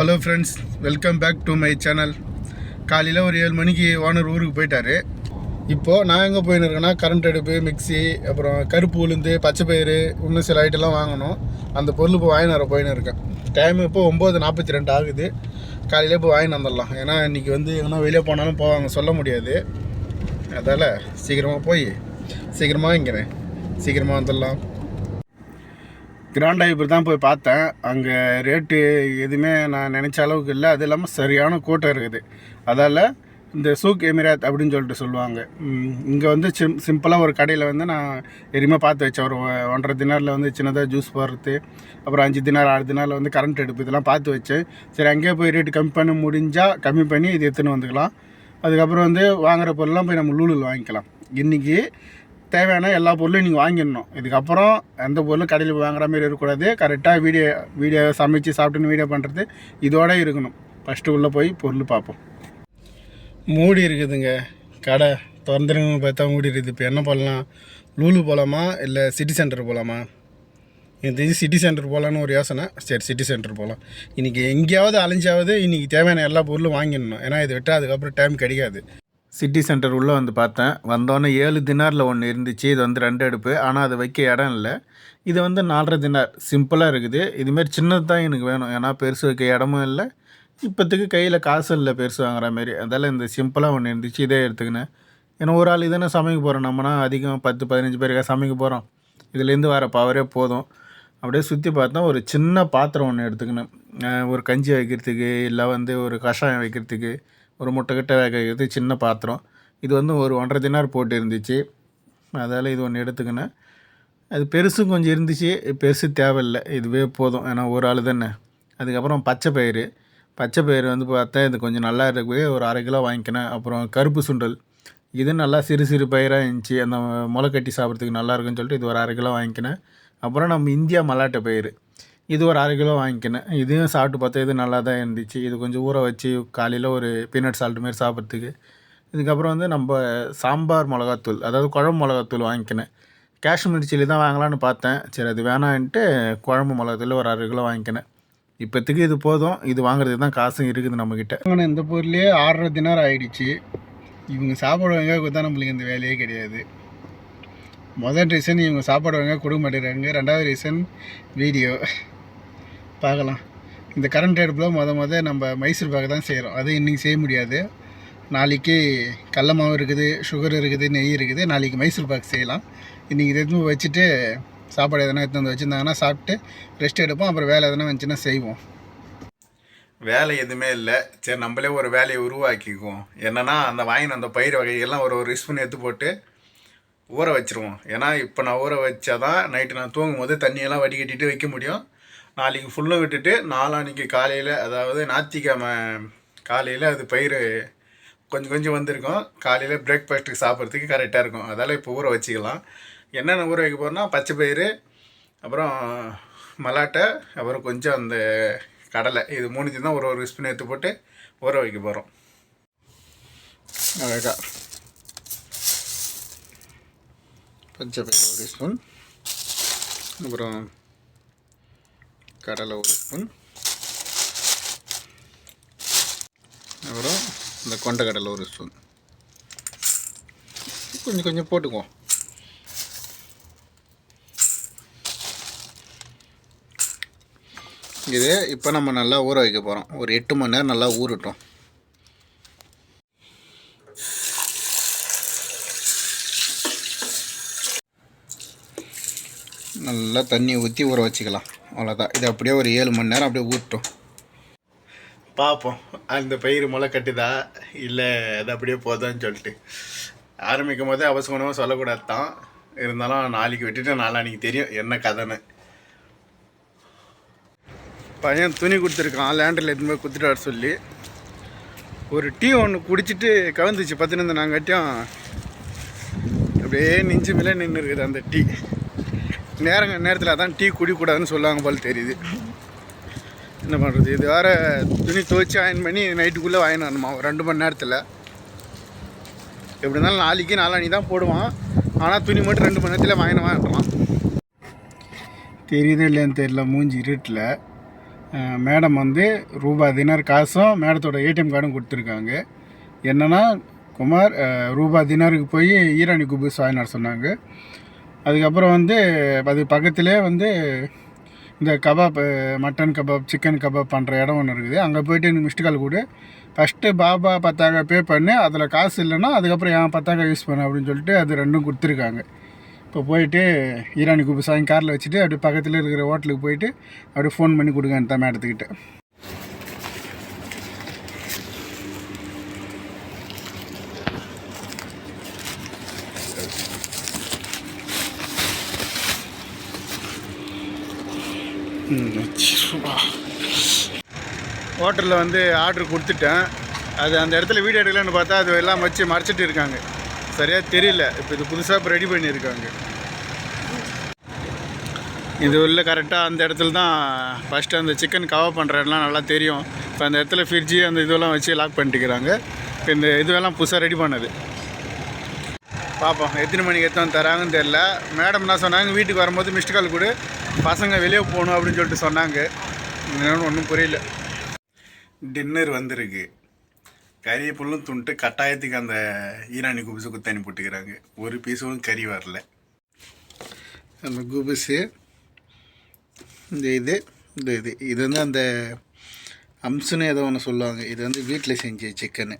Hello friends welcome back to my channel காலையில் ஒரு ஏழு மணிக்கு ஓனர் ஊருக்கு போயிட்டார். இப்போது நான் எங்கே போயின்னு இருக்கேன்னா கரண்ட் அடுப்பு மிக்ஸி அப்புறம் கருப்பு உளுந்து பச்சை பயிறு இன்னும் சில ஐட்டம்லாம் வாங்கணும். அந்த பொருள் இப்போ வாங்கிட்டு வர போயின்னு இருக்கேன் டைம் இப்போ ஒம்பது நாற்பத்தி ரெண்டு ஆகுது. காலையில் இப்போ வாங்கிட்டு வந்துடலாம். ஏன்னா இன்றைக்கி வந்து எங்கன்னா வெளியே போனாலும் போவாங்க சொல்ல முடியாது. அதால் சீக்கிரமாக போய் சீக்கிரமாக வாங்கிக்கிறேன். சீக்கிரமாக வந்துடலாம். கிராண்ட் ஹைப்பர் தான் போய் பார்த்தேன். அங்கே ரேட்டு எதுவுமே நான் நினச்ச அளவுக்கு இல்லை. அது இல்லாமல் சரியான கூட்டம் இருக்குது. அதால் இந்த சூக் எமிராத் அப்படின்னு சொல்லிட்டு சொல்லுவாங்க. இங்கே வந்து சிம் சிம்பிளாக ஒரு கடையில் வந்து நான் எதுவுமே பார்த்து வச்சேன். ஒரு ஒ- ஒன்றரை தினாரில் வந்து சின்னதாக ஜூஸ் போடுறது அப்புறம் அஞ்சு தினார் ஆறு தினாரில் வந்து கரண்ட் எடுப்பு இதெல்லாம் பார்த்து வச்சேன். சரி அங்கேயே போய் ரேட்டு கம்மி பண்ண முடிஞ்சால் கம்மி பண்ணி இது எடுத்துன்னு வந்துக்கலாம். அதுக்கப்புறம் வந்து வாங்குகிற பொருள்லாம் போய் நம்ம லூலில் வாங்கிக்கலாம். இன்றைக்கி தேவையான எல்லா பொருளும் நீங்கள் வாங்கிடணும். இதுக்கப்புறம் எந்த பொருளும் கடையில் போய் வாங்குற மாதிரி இருக்கக்கூடாது. கரெக்டாக வீடியோ வீடியோ சமைச்சு சாப்பிட்டுன்னு வீடியோ பண்ணுறது இதோட இருக்கணும். ஃபஸ்ட்டு உள்ளே போய் பொருள் பார்ப்போம். மூடி இருக்குதுங்க. கடை திறந்துருங்கன்னு பார்த்தா மூடி இருக்குது. இப்போ என்ன பண்ணலாம்? லூலு போகலாமா இல்லை சிட்டி சென்டர் போகலாமா எனக்கு தெரிஞ்சு சிட்டி சென்டர் போகலான்னு ஒரு யோசனை. சரி சிட்டி சென்டர் போகலாம் இன்றைக்கி எங்கேயாவது அலைஞ்சாவது இன்றைக்கி தேவையான எல்லா பொருளும் வாங்கிடணும். ஏன்னா இதை விட்டால் அதுக்கப்புறம் டைம் கிடைக்காது. சிட்டி சென்டர் உள்ளே வந்து பார்த்தேன். வந்தோடனே ஏழு தினாரில் ஒன்று இருந்துச்சு. இது வந்து ரெண்டு அடுப்பு. ஆனால் அது வைக்க இடம் இல்லை. இது வந்து நாலரை தினார். சிம்பிளாக இருக்குது. இதுமாரி சின்னது தான் எனக்கு வேணும். ஏன்னா பெருசு வைக்க இடமும் இல்லை. இப்போத்துக்கு கையில் காசு இல்லை பெருசு வாங்குற மாரி. அதால் இந்த சிம்பிளாக ஒன்று இருந்துச்சு. இதே எடுத்துக்கினேன். ஏன்னா ஒரு ஆள் இதானே சமைக்க போகிறோம் நம்மனா அதிகம் பத்து பதினஞ்சு பேருக்காக சமைக்க போகிறோம் இதுலேருந்து வர பவரே போதும். அப்படியே சுற்றி பார்த்தா ஒரு சின்ன பாத்திரம் ஒன்று எடுத்துக்கினேன். ஒரு கஞ்சி வைக்கிறதுக்கு இல்லை வந்து ஒரு கஷாயம் வைக்கிறதுக்கு. ஒரு முட்டைக்கிட்ட வேக வைக்கிறது சின்ன பாத்திரம். இது வந்து ஒரு ஒன்றரை தினார் போட்டு இருந்துச்சு. அதால் இது ஒன்று எடுத்துக்கினேன் அது பெருசும் கொஞ்சம் இருந்துச்சு. பெருசு தேவையில்லை. இதுவே போதும். ஏன்னா ஒரு ஆள் தானே. அதுக்கப்புறம் பச்சை பயிறு. பச்சை பயிறு வந்து பார்த்தா இது கொஞ்சம் நல்லா இருக்கவே ஒரு அரை கிலோ வாங்கிக்கினேன். அப்புறம் கருப்பு சுண்டல். இது நல்லா சிறு சிறு பயிராக இருந்துச்சு. அந்த முளை கட்டி சாப்பிட்றதுக்கு நல்லா இருக்குன்னு சொல்லிட்டு இது ஒரு அரை கிலோ வாங்கிக்கினேன். அப்புறம் நம்ம இந்தியா மல்லாட்டை பயிறு. இது ஒரு அரை கிலோ வாங்கிக்கினேன். இதையும் சாப்பிட்டு பார்த்தா இது நல்லா தான் இருந்துச்சு. இது கொஞ்சம் ஊற வச்சு காலையில் ஒரு பீனட் சால்ட் மாரி சாப்பிட்றதுக்கு. இதுக்கப்புறம் வந்து நம்ம சாம்பார் மிளகாத்தூள் அதாவது குழம்பு மிளகாத்தூள் வாங்கிக்கினேன். காஷ்மீர் சில்லி தான் வாங்கலான்னு பார்த்தேன். சரி அது வேணான்ட்டு குழம்பு மிளகாத்தூள் ஒரு அரை கிலோ வாங்கிக்கினேன். இப்போத்துக்கு இது போதும். இது வாங்குறதுக்கு தான் காசும் இருக்குது நம்மக்கிட்ட ஆனால் இந்த பொருளே ஆறரை தினார் ஆகிடுச்சு இவங்க சாப்பாடு வாங்க கொடுத்தா நம்மளுக்கு இந்த வேலையே கிடையாது. முதல் ரீசன் இவங்க சாப்பாடு வாங்க கொடுக்க மாட்டேங்கிறாங்க. ரெண்டாவது ரீசன் வீடியோ பார்க்கலாம். இந்த கரண்ட் அடுப்பில் மொத மொதல் நம்ம மைசூர் பாக்கு தான் செய்கிறோம் அது இன்றைக்கி செய்ய முடியாது. நாளைக்கு கடல மாவு இருக்குது சுகர் இருக்குது நெய் இருக்குது. நாளைக்கு மைசூர் பாக்கு செய்யலாம். இன்றைக்கி இது எதுவும் வச்சுட்டு சாப்பாடு எதனா எடுத்து வந்து வச்சுருந்தாங்கன்னா சாப்பிட்டு ரெஸ்ட் எடுப்போம். அப்புறம் வேலை எதனா வந்துச்சுன்னா செய்வோம். வேலை எதுவுமே இல்லை. சரி நம்மளே ஒரு வேலையை உருவாக்கிக்குவோம். என்னென்னா அந்த வாங்கின அந்த பயிர் வகைகள்லாம் ஒரு ஒரு ஸ்பூன் எடுத்து போட்டு ஊற வச்சிருவோம். ஏன்னா இப்போ நான் ஊற வச்சாதான் நைட்டு நான் தூங்கும் போது தண்ணியெல்லாம் வடிகட்டிட்டு வைக்க முடியும். நாளைக்கு ஃபுல்லும் விட்டுட்டு நாளான்னைக்கு காலையில் அதாவது ஞாயிற்றுக்கிழமை காலையில் அது பயிர் கொஞ்சம் கொஞ்சம் வந்திருக்கும். காலையில் பிரேக்ஃபாஸ்ட்டுக்கு சாப்பிட்றதுக்கு கரெக்டாக இருக்கும். அதால் இப்போ ஊற வச்சுக்கலாம். என்னென்ன ஊற வைக்க போகிறோன்னா பச்சை பயிறு அப்புறம் மலாட்டை அப்புறம் கொஞ்சம் அந்த கடலை இது மூணுத்தையும் தான் ஒரு ஒரு ஸ்பூன் எடுத்து போட்டு ஊற வைக்க போகிறோம் அழகா. பச்சை பயிறு ஒரு ஸ்பூன் அப்புறம் கடலை ஒரு ஸ்பூன். அப்புறம் இந்த கொண்ட கடலை ஒரு ஸ்பூன். கொஞ்சம் கொஞ்சம் போட்டுக்குவோம். இது இப்போ நம்ம நல்லா ஊற வைக்க போகிறோம் ஒரு எட்டு மணி நேரம் நல்லா ஊறட்டும். நல்லா தண்ணி ஊற்றி ஊற வச்சுக்கலாம். அவ்வளோதான் இது அப்படியே ஒரு ஏழு மணி நேரம் அப்படியே ஊறட்டும் பார்ப்போம் அந்த பயிர் முளை கட்டுதா? இல்லை அது அப்படியே போதான்னு சொல்லிட்டு. ஆரம்பிக்கும் போதே அவசகுணமாக சொல்லக்கூடாது தான் இருந்தாலும் நாளைக்கு விட்டுட்டு நாளான்னைக்கு தெரியும் என்ன கதைன்னு. பையன் துணி கொடுத்துருக்கான். லேண்டரில் எதுவுமே கொடுத்துட்டு வர சொல்லி. ஒரு டீ ஒன்று குடிச்சிட்டு கலந்துச்சு பத்துனு நாங்கள் கட்டியும் அப்படியே நெஞ்சு மேலே நின்று இருக்குது அந்த டீ. நேரங்க நேரத்தில் அதான் டீ குடிக்கூடாதுன்னு சொல்லுவாங்க போல் தெரியுது. என்ன பண்ணுறது இது வேறு துணி துவைச்சி அயன் பண்ணி நைட்டுக்குள்ளே வாங்கினு வரணுமா? ரெண்டு மணி நேரத்தில். எப்படி இருந்தாலும் நாளைக்கு நாளான்னைக்கு தான் போடுவான். ஆனால் துணி மட்டும் ரெண்டு மணி நேரத்தில் வாங்கின வாங்கலாம் தெரியுது இல்லைன்னு தெரியல மூஞ்சி இருட்டில். மேடம் வந்து ரூபா தினார் காசும் மேடத்தோட ஏடிஎம் கார்டும் கொடுத்துருக்காங்க. என்னென்னா குமார் ரூபா தினாருக்கு போய் ஈரானி குபூஸ் வாங்கினார் சொன்னாங்க. அதுக்கப்புறம் வந்து அது பக்கத்துலேயே வந்து இந்த kebab mutton kebab chicken kebab பண்ணுற இடம் ஒன்று இருக்குது. அங்கே போயிட்டு எனக்கு மிஸ்டு கால் கொடு. ஃபஸ்ட்டு பாபா பத்தாக்கா பே பண்ணு. அதில் காசு இல்லைன்னா அதுக்கப்புறம் ஏன் பத்தாக்கா யூஸ் பண்ணு அப்படின்னு சொல்லிட்டு அது ரெண்டும் கொடுத்துருக்காங்க. இப்போ போயிட்டு ஈரானி குபு சாயங்காரில் வச்சுட்டு அப்படியே பக்கத்தில் இருக்கிற ஹோட்டலுக்கு போயிட்டு அப்படியே ஃபோன் பண்ணி கொடுங்க தான் மேடத்துக்கிட்ட ஹோட்டலில் வந்து ஆர்டர் கொடுத்துட்டேன். அது அந்த இடத்துல வீடியோ எடுக்கலன்னு பார்த்தா அது எல்லாம் வச்சு மறைச்சிட்டு இருக்காங்க. சரியாக தெரியல. இப்போ இது புதுசாக இப்போ ரெடி பண்ணியிருக்காங்க. இது உள்ள கரெக்டாக அந்த இடத்துல தான் ஃபஸ்ட்டு அந்த சிக்கன் கவர் பண்ணுற இடம்லாம் நல்லா தெரியும். இப்போ அந்த இடத்துல ஃப்ரிட்ஜு அந்த இதெல்லாம் வச்சு லாக் பண்ணிட்டுக்கிறாங்க இப்போ இந்த இதுவெல்லாம் புதுசாக ரெடி பண்ணது. பார்ப்போம். எத்தனை மணிக்கு எத்தனை தராங்கன்னு தெரில மேடம் என்ன சொன்னாங்க? வீட்டுக்கு வரும்போது மிஸ்டு கால் கொடு. பசங்க வெளியே போகணும் அப்படின்னு சொல்லிட்டு சொன்னாங்க. என்னன்னு ஒன்றும் புரியல. டின்னர் வந்திருக்கு. கறி புல்லும் துண்டு கட்டாயத்துக்கு அந்த ஈரானி குபுசு குத்தாணி போட்டுக்கிறாங்க. ஒரு பீஸும் கறி வரல. அந்த குபுசு இந்த இது இந்த இது. இது வந்து அந்த அம்சுன்னு ஏதோ ஒன்று சொல்லுவாங்க. இது வந்து வீட்டில் செஞ்ச சிக்கனு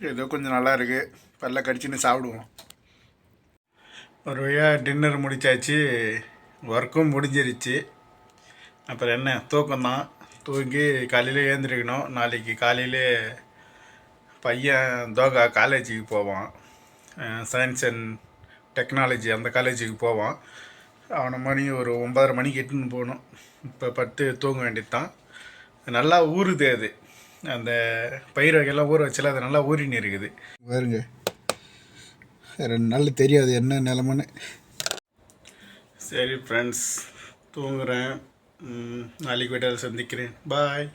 ஏதோ கொஞ்சம் நல்லா இருக்குது பல்ல கடிச்சுன்னு சாப்பிடுவோம். ஒரு வழியாக டின்னர் முடிச்சாச்சு. ஒர்க்கும் முடிஞ்சிருச்சு. அப்புறம் என்ன? தூக்கம்தான். தூங்கி காலையில் ஏந்திரிக்கணும் நாளைக்கு காலையிலே பையன் தோகா காலேஜுக்கு போவான். சயின்ஸ் அண்ட் டெக்னாலஜி அந்த காலேஜுக்கு போவான். அவனை மணி ஒரு ஒன்பதரை மணிக்கு எட்டுன்னு போகணும். இப்போ பத்து தூங்க வேண்டியது தான் நல்லா ஊறுது அது. அந்த பயிர் வகையெல்லாம் ஊற வச்சல அது நல்லா ஊறின்னு இருக்குது பாருங்க. ரெண்டு நாள் தெரியாது என்ன நிலமன்னு. சரி ஃப்ரெண்ட்ஸ் தூங்குறேன். ம், நாளைக்கு வீட்டில் சந்திக்கிறேன். பாய்